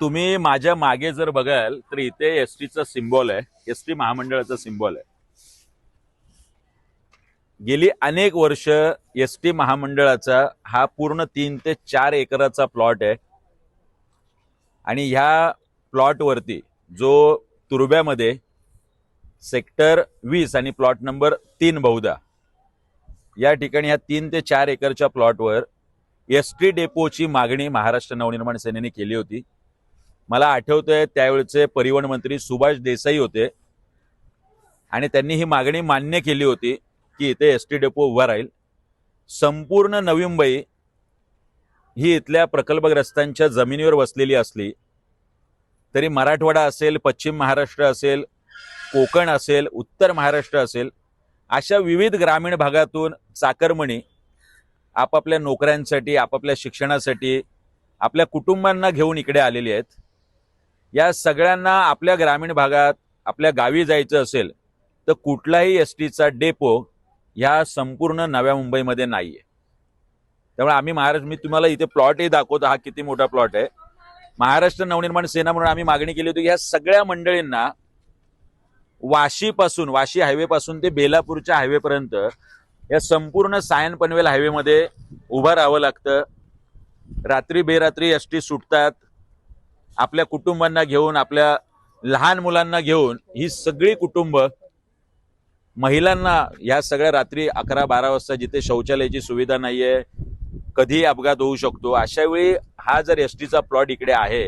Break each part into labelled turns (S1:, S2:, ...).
S1: तुम्ही माझ्या मागे जर बघाल तर इथे एस टीचा सिम्बॉल आहे. एस टी महामंडळाचा सिम्बॉल आहे. गेली अनेक वर्ष एस टी महामंडळाचा हा पूर्ण तीन ते चार एकराचा प्लॉट आहे. आणि ह्या प्लॉटवरती जो तुर्ब्यामध्ये सेक्टर वीस आणि प्लॉट नंबर तीन बहुधा या ठिकाणी ह्या तीन ते चार एकरच्या प्लॉटवर एस टी डेपोची मागणी महाराष्ट्र नवनिर्माण सेनेने केली होती. मला आठवतंय त्यावेळचे परिवहन मंत्री सुभाष देसाई होते. आणि त्यांनी ही मागणी मान्य केली होती की इथे एस टी डेपो उभा राहील. संपूर्ण नवी मुंबई ही इथल्या प्रकल्पग्रस्तांच्या जमिनीवर वसलेली असली तरी मराठवाडा असेल पश्चिम महाराष्ट्र असेल कोकण असेल उत्तर महाराष्ट्र असेल अशा विविध ग्रामीण भागातून चाकरमणी आपापल्या नोकऱ्यांसाठी आपापल्या शिक्षणासाठी आपल्या कुटुंबांना घेऊन इकडे आलेले आहेत. या सगळ्यांना आपल्या ग्रामीण भागात आपल्या गावी जायचं असेल तर कुठलाही एस टीचा डेपो ह्या संपूर्ण नव्या मुंबईमध्ये नाही आहे त्यामुळे आम्ही महाराष्ट्र मी तुम्हाला इथे प्लॉटही दाखवतो हा किती मोठा प्लॉट आहे. महाराष्ट्र नवनिर्माण सेना म्हणून आम्ही मागणी केली होती ह्या सगळ्या मंडळींना वाशीपासून वाशी हायवे पासून ते बेलापूरच्या हायवेपर्यंत या संपूर्ण सायन पनवेल हायवेमध्ये उभं राहावं लागतं. रात्री बेरात्री एस टी सुटतात. आपल्या कुटुंबांना घेऊन आपल्या लहान मुलांना घेऊन ही सगळी कुटुंब महिलांना या सगळ्या रात्री अकरा बारा वाजता जिथे शौचालयाची सुविधा नाही आहे कधीही अपघात होऊ शकतो अशा वेळी हा जर एस टीचा प्लॉट इकडे आहे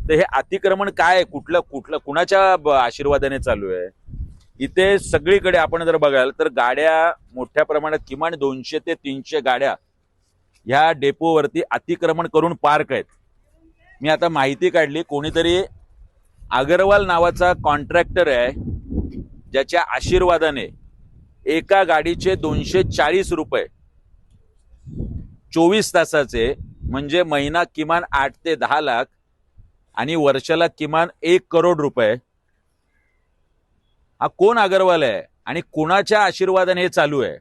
S1: तर हे अतिक्रमण काय आहे? कुठलं कुठलं कुणाच्या आशीर्वादाने चालू आहे इथे सगळीकडे आपण जर बघाल तर गाड्या मोठ्या प्रमाणात किमान दोनशे ते तीनशे गाड्या ह्या डेपोवरती अतिक्रमण करून पार्क आहेत मी आता माहिती काढली. कोणीतरी अगरवाल नावाचा कॉन्ट्रॅक्टर आहे ज्याच्या आशीर्वादाने एका गाडीचे दोनशे चाळीस रुपये चोवीस तासाचे म्हणजे महिना किमान आठ ते दहा लाख आणि वर्षाला किमान एक करोड रुपये हा कोण अगरवाल आहे आणि कोणाच्या आशीर्वादाने हे चालू आहे?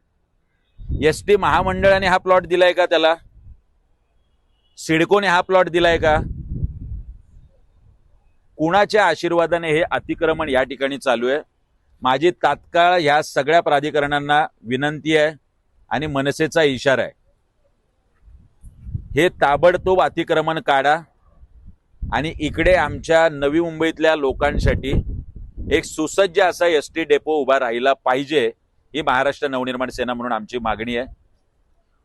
S1: एस टी महामंडळाने हा प्लॉट दिलाय का त्याला? सिडकोने हा प्लॉट दिलाय का? कुणाच्या आशीर्वादाने हे अतिक्रमण या ठिकाणी चालू आहे? माझी तात्काळ ह्या सगळ्या प्राधिकरणांना विनंती आहे आणि मनसेचा इशारा आहे. हे ताबडतोब अतिक्रमण काढा आणि इकडे आमच्या नवी मुंबईतल्या लोकांसाठी एक सुसज्ज असा एस टी डेपो उभा राहिला पाहिजे ही महाराष्ट्र नवनिर्माण सेना म्हणून आमची मागणी आहे.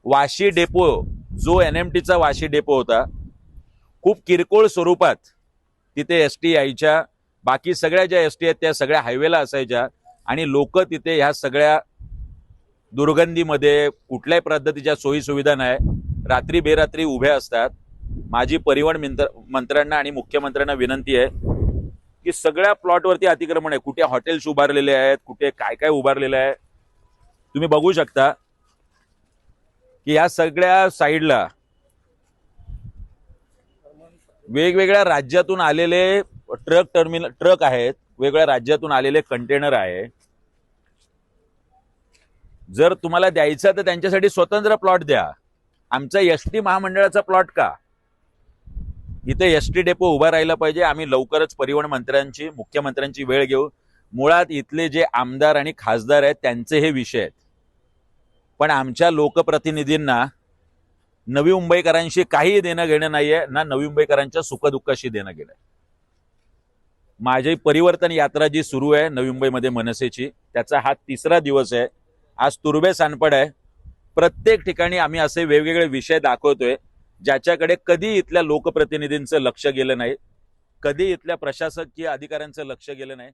S1: वाशी डेपो जो एन एम टीचा वाशी डेपो होता खूप किरकोळ स्वरूपात तिथे एस टी यायच्या बाकी सगळ्या ज्या एस टी आहेत त्या सगळ्या हायवेला असायच्या आणि लोक तिथे ह्या सगळ्या दुर्गंधीमध्ये कुठल्याही पद्धतीच्या सोयी सुविधा नाही. रात्री बेरात्री उभ्या असतात. माझी परिवहन मंत्र मंत्र्यांना आणि मुख्यमंत्र्यांना विनंती आहे की सगळ्या प्लॉटवरती अतिक्रमण आहे. कुठे हॉटेल्स उभारलेले आहेत कुठे काय काय उभारलेलं आहे. तुम्ही बघू शकता की या सगळ्या साईडला वेगवेगळ्या राज्यातून आलेले ट्रक टर्मिनल ट्रक आहेत वेगवेगळ्या राज्यातून आलेले कंटेनर आहे. जर तुम्हाला द्यायचा तर त्यांच्यासाठी स्वतंत्र प्लॉट द्या. आमचा एस टी महामंडळाचा प्लॉट का? इथे एस टी डेपो उभा राहिला पाहिजे. आम्ही लवकरच परिवहन मंत्र्यांची मुख्यमंत्र्यांची वेळ घेऊ. मुळात इथले जे आमदार आणि खासदार आहेत त्यांचे हे विषय आहेत. पण आमच्या लोकप्रतिनिधींना नवी मुंबईकरांशी काही देणं घेणं नाहीये ना नवी मुंबईकरांच्या सुखदुःखाशी देणं घेणं. आहे. माझी परिवर्तन यात्रा जी सुरू आहे नवी मुंबईमध्ये मनसेची त्याचा हा तिसरा दिवस आहे. आज तुर्बे सानपड आहे. प्रत्येक ठिकाणी आम्ही असे वेगवेगळे विषय दाखवतोय ज्याच्याकडे कधी इथल्या लोकप्रतिनिधींचं लक्ष गेलं नाही कधी इथल्या प्रशासकीय अधिकाऱ्यांचं लक्ष गेलं नाही.